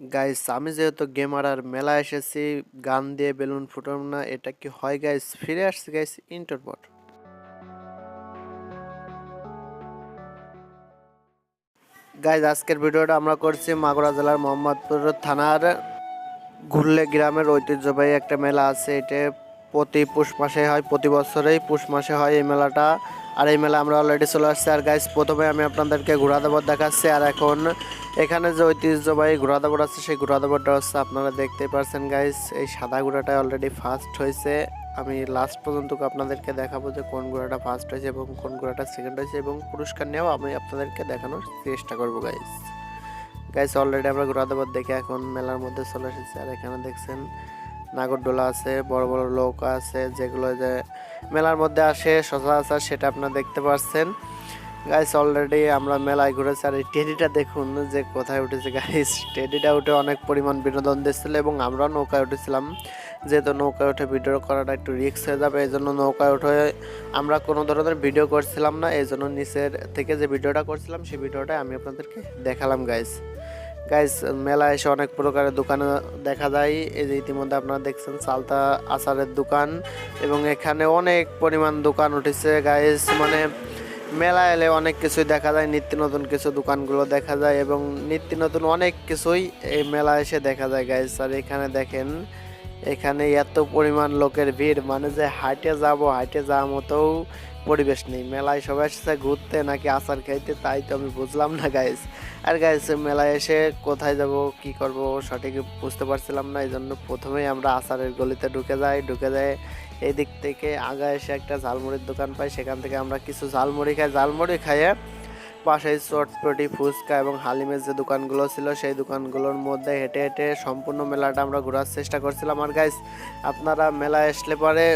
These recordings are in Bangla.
গাইস আমি যেহেতু গেমার আর মেলা এসেছি, গান দিয়ে বেলুন ফুটানো না, এটা কি হয় গাইস ফিরে আসছি গাইস ইন্টার পর গাইজ আজকের ভিডিওটা আমরা করছি মাগুরা জেলার মোহাম্মদপুর থানার ঘুরলে গ্রামের ঐতিহ্যবাহী একটা মেলা আছে, এটা প্রতি পুষ মাসে হয়, প্রতি বছরেই পুষ মাসে হয় এই মেলাটা। আর এই মেলা আমরা অলরেডি চলে আসছি। আর গাইজ প্রথমে আমি আপনাদেরকে ঘোড়া দাবর দেখাচ্ছি। আর এখন এখানে যে ঐতিহ্যবাহী ঘোড়া দাবর আছে, সেই ঘোড়া দাবরটা হচ্ছে আপনারা দেখতে পারছেন গাইজ এই সাদা ঘোড়াটা অলরেডি ফার্স্ট হয়েছে। আমি লাস্ট পর্যন্ত আপনাদেরকে দেখাবো যে কোন ঘোড়াটা ফার্স্ট হয়েছে এবং কোন ঘোড়াটা সেকেন্ড হয়েছে এবং পুরস্কার নেওয়া আমি আপনাদেরকে দেখানোর চেষ্টা করব গাইজ গাইজ অলরেডি আমরা ঘোড়া দাবর দেখে এখন মেলার মধ্যে চলে এসেছি। আর এখানে দেখছেন নাগরদোলা আছে, বড় বড় নৌকা আছে, যেগুলো যে মেলার মধ্যে আসে, সচরাচর সেটা আপনারা দেখতে পাচ্ছেন গাইস অলরেডি আমরা মেলায় ঘুরেছি আর এই টেডিটা দেখুন যে কোথায় উঠেছে। গাইস টেডিটা উঠে অনেক পরিমাণ বিনোদন দিচ্ছিল এবং আমরাও নৌকায় উঠেছিলাম। যেহেতু নৌকায় উঠে ভিডিও করাটা একটু রিস্ক হয়ে যাবে এই জন্য নৌকায় উঠে আমরা কোনো ধরনের ভিডিও করছিলাম না। এই জন্য নিচের থেকে যে ভিডিওটা করছিলাম, সেই ভিডিওটা আমি আপনাদেরকে দেখালাম গাইস গাইস মেলা এসে অনেক প্রকারের দোকান দেখা যায়। এই যে ইতিমধ্যে আপনারা দেখছেন সালতা আচারের দোকান এবং এখানে অনেক পরিমাণ দোকান উঠেছে। গাইস মানে মেলা এলে অনেক কিছুই দেখা যায়, নিত্য নতুন কিছু দোকানগুলো দেখা যায় এবং নিত্য নতুন অনেক কিছুই এই মেলা এসে দেখা যায় গাইস আর এখানে দেখেন এখানে এত পরিমাণ লোকের ভিড় মানে যে হাইটে যাব, হাইটে যাওয়ার মতো পরিবেশ নেই। মেলায় সবাই এসেছে ঘুরতে নাকি আচার খাইতে, তাই তো আমি বুঝলাম না গাইস আর গাইস মেলায় এসে কোথায় যাব, কি করব, সঠিক বুঝতে পারছিলাম না এই জন্য প্রথমেই আমরা আচারের গলিতে ঢুকে যাই ঢুকে যাই। এই দিক থেকে আগা এসে একটা ঝালমুড়ির দোকান পাই, সেখান থেকে আমরা কিছু ঝালমুড়ি খাই। ঝালমুড়ি খাইয়ে পাশে চটপটি ফুচকা এবং হালিমের যে দোকানগুলো ছিল, সেই দোকানগুলোর মধ্যে হেঁটে হেঁটে সম্পূর্ণ মেলাটা আমরা ঘোরার চেষ্টা করছিলাম। আর গাইস আপনারা মেলা আসলে পরে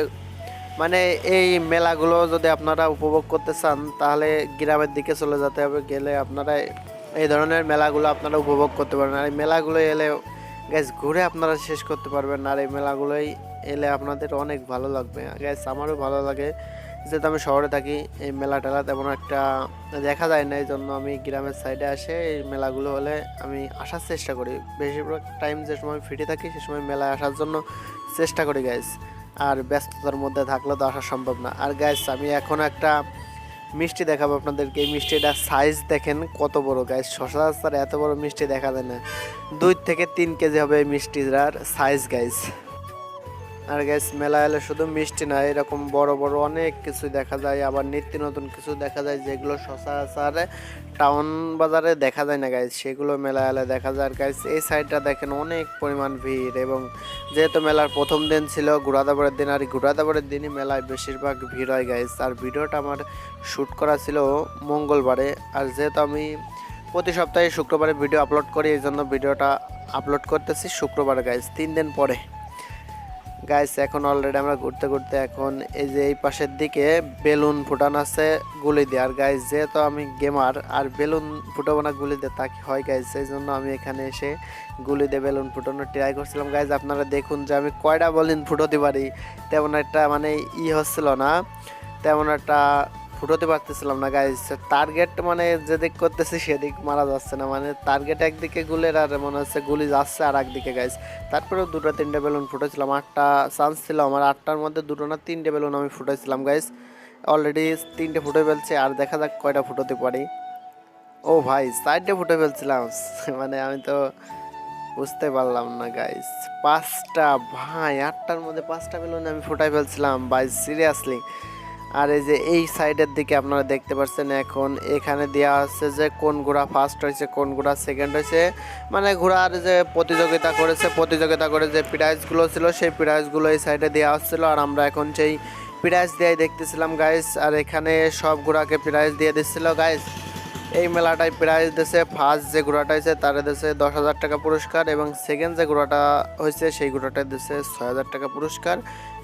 মানে এই মেলাগুলো যদি আপনারা উপভোগ করতে চান, তাহলে গ্রামের দিকে চলে যেতে হবে। গেলে আপনারা এই ধরনের মেলাগুলো আপনারা উপভোগ করতে পারবেন। আর এই মেলাগুলো এলে গ্যাস ঘুরে আপনারা শেষ করতে পারবেন। আর এই মেলাগুলোই এলে আপনাদের অনেক ভালো লাগবে। গ্যাস আমারও ভালো লাগে। যেহেতু আমি শহরে থাকি, এই মেলা টেলা তেমন একটা দেখা যায় না এই জন্য আমি গ্রামের সাইডে আসে, এই মেলাগুলো হলে আমি আসার চেষ্টা করি। বেশিরভাগ টাইম যে সময় ফ্রি থাকি, সে সময় মেলায় আসার জন্য চেষ্টা করি গ্যাস আর ব্যস্ততার মধ্যে থাকলে তো আসা সম্ভব না। আর গ্যাস আমি এখন একটা মিষ্টি দেখাবো আপনাদেরকে। এই মিষ্টিটার সাইজ দেখেন কত বড় গাইস সচরাচর এত বড় মিষ্টি দেখা যায় না। দুই থেকে তিন কেজি হবে এই মিষ্টিটার সাইজ গাইস আর গ্যাস মেলা এলে শুধু মিষ্টি না, এরকম বড় বড় অনেক কিছু দেখা যায়, আবার নিত্য নতুন কিছু দেখা যায়, যেগুলো সচরাচর টাউন বাজারে দেখা যায় না গাইজ সেগুলো মেলা এলে দেখা যায়। আর গাইজ এই সাইডটা দেখেন, অনেক পরিমাণ ভিড় এবং যেহেতু মেলার প্রথম দিন ছিল ঘোড়াদাবরের দিন, আর ঘোড়াদাবরের দিনই মেলায় বেশিরভাগ ভিড় হয় গাইজ আর ভিডিওটা আমার শ্যুট করা ছিল মঙ্গলবারে, আর যেহেতু আমি প্রতি সপ্তাহে শুক্রবারে ভিডিও আপলোড করি, এই জন্য ভিডিওটা আপলোড করতেছি শুক্রবার গাইজ তিন দিন পরে। গাইস এখন অলরেডি আমরা ঘুরতে ঘুরতে এখন এই যে এই পাশের দিকে বেলুন ফুটান আছে, গুলি দিয়ে। আর গাইস যেহেতু আমি গেমার আর বেলুন ফুটাবো না, গুলি দিয়ে তা কি হয় গাইস সেই জন্য আমি এখানে এসে গুলি দিয়ে বেলুন ফুটানোর ট্রাই করছিলাম। গাইস আপনারা দেখুন যে আমি কয়টা বেলুন ফুটোতে পারি। তেমন একটা মানে ই হচ্ছিল না, তেমন একটা ফুটোতে পারতেছিলাম না গাইজ টার্গেট মানে যেদিক করতেছি সেদিক মারা যাচ্ছে না। মানে টার্গেট একদিকে গুলের আর মনে হচ্ছে গুলি যাচ্ছে আর একদিকে গাইজ তারপরেও দুটো, তিনটে বেলুন ফুটেছিলাম। আটটা চান্স ছিল আমার। আটটার মধ্যে দুটো না তিনটে বেলুন আমি ফুটেছিলাম গাইজ অলরেডি তিনটে ফুটে ফেলছে আর দেখা যাক কয়টা ফুটোতে পারি। ও ভাই, চারটে ফুটে ফেলছিলাম। মানে আমি তো বুঝতে পারলাম না গাইজ পাঁচটা, ভাই, আটটার মধ্যে পাঁচটা বেলুন আমি ফুটাই ফেলছিলাম। ভাই সিরিয়াসলি আর এই যে এই সাইডের দিকে আপনারা দেখতে পাচ্ছেন এখন, এখানে দেওয়া আছে যে কোন ঘোড়া ফার্স্ট হয়েছে, কোন ঘোড়া সেকেন্ড হয়েছে। মানে ঘোড়ার যে প্রতিযোগিতা করেছে, প্রতিযোগিতা করে যে প্রাইজগুলো ছিল, সেই প্রাইজগুলো এই সাইডে দেওয়া হচ্ছিল। আর আমরা এখন সেই প্রাইজ দিয়ে দেখতেছিলাম গাইস আর এখানে সব ঘোড়াকে প্রাইজ দিয়ে দিচ্ছিল গাইস এই মেলাটায় প্রাইজ দিয়েছে, ফার্স্ট যে ঘোড়াটা হয়েছে তার দিয়েছে দশ হাজার টাকা পুরস্কার এবং সেকেন্ড যে ঘোড়াটা হয়েছে সেই ঘোড়াটা দিয়েছে ছয় হাজার টাকা পুরস্কার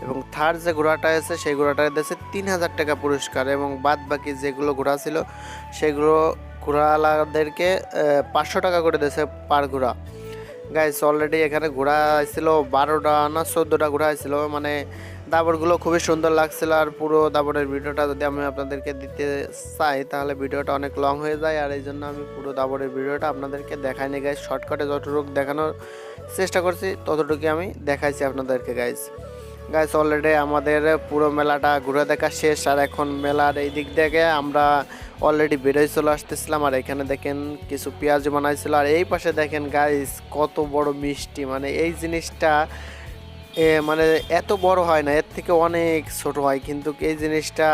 এবং থার্ড যে ঘোড়াটা আছে সেই ঘোড়াটা দিয়েছে তিন হাজার টাকা পুরস্কার এবং বাদ বাকি যেগুলো ঘোড়া ছিল সেগুলো ঘোড়াওয়ালাদেরকে পাঁচশো টাকা করে দিয়েছে পার ঘোড়া। গাইস অলরেডি এখানে ঘোড়া ছিল বারোটা না চোদ্দোটা ঘোড়া ছিল মানে দাবরগুলো খুবই সুন্দর লাগছিল আর পুরো দাবরের ভিডিওটা যদি আমি আপনাদেরকে দিতে চাই, তাহলে ভিডিওটা অনেক লং হয়ে যায়। আর এই জন্য আমি পুরো দাবরের ভিডিওটা আপনাদেরকে দেখাই দেখাইনি গাইজ শর্টকাটে যতটুকু দেখানোর চেষ্টা করছি ততটুকু আমি দেখাইছি আপনাদেরকে গাইজ গাইজ অলরেডি আমাদের পুরো মেলাটা ঘুরে দেখা শেষ, আর এখন মেলার এই দিক থেকে আমরা অলরেডি বেরোয় চলে আসতেছিলাম, আর এখানে দেখেন কিছু পেঁয়াজ বানাইছিল। আর এই পাশে দেখেন গাইজ কত বড় মিষ্টি। মানে এই জিনিসটা মানে এত বড় হয় না, এর থেকে অনেক ছোট হয়, কিন্তু এই জিনিসটা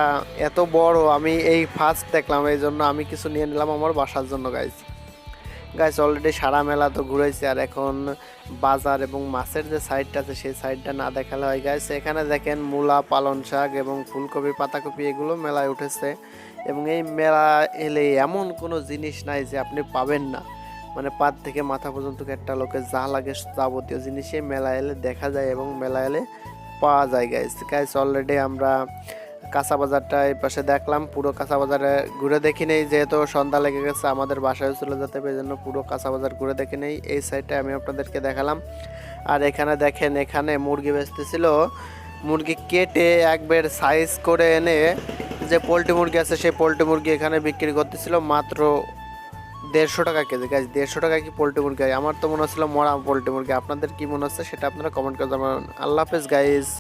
এত বড়, আমি এই ফার্স্ট দেখলাম, এই জন্য আমি কিছু নিয়ে নিলাম আমার বাসার জন্য গাইজ গাইজ অলরেডি সারা মেলা তো ঘুরেছি, আর এখন বাজার এবং মাছের যে সাইডটা আছে, সেই সাইডটা না দেখালে হয় গাইজ এখানে দেখেন মূলা পালন শাক এবং ফুলকপি, পাতাকপি, এগুলো মেলায় উঠেছে। এবং এই মেলা এলে এমন কোনো জিনিস নাই যে আপনি পাবেন না। মানে পাত থেকে মাথা পর্যন্ত একটা লোকের যা লাগে যাবতীয় জিনিসে মেলা এলে দেখা যায় এবং মেলা এলে পাওয়া যায় গাইজ গাইজ অলরেডি আমরা কাঁচা বাজারটা এই পাশে দেখলাম, পুরো কাঁচা বাজারে ঘুরে দেখি নেই, যেহেতু সন্ধ্যা লেগে গেছে, আমাদের বাসায় চলে যেতে হবে জন্য পুরো কাঁচা বাজার ঘুরে দেখি নেই। এই সাইডটা আমি আপনাদেরকে দেখালাম। আর এখানে দেখেন, এখানে মুরগি বেচতেছিল। মুরগি কেটে একবার সাইজ করে এনে যে পোলট্রি মুরগি আছে, সেই পোলট্রি মুরগি এখানে বিক্রি করতেছিল, মাত্র দেড়শো টাকা কেজি। গাছ দেড়শো টাকা কি পোলট্রি মুরগি? আমার তো মনে হচ্ছিল মরা পোলট্রি মুরগি। আপনাদের কি মনে হচ্ছে সেটা আপনারা কমেন্ট করে জানান আল্লাহ হাফেজ গাইজ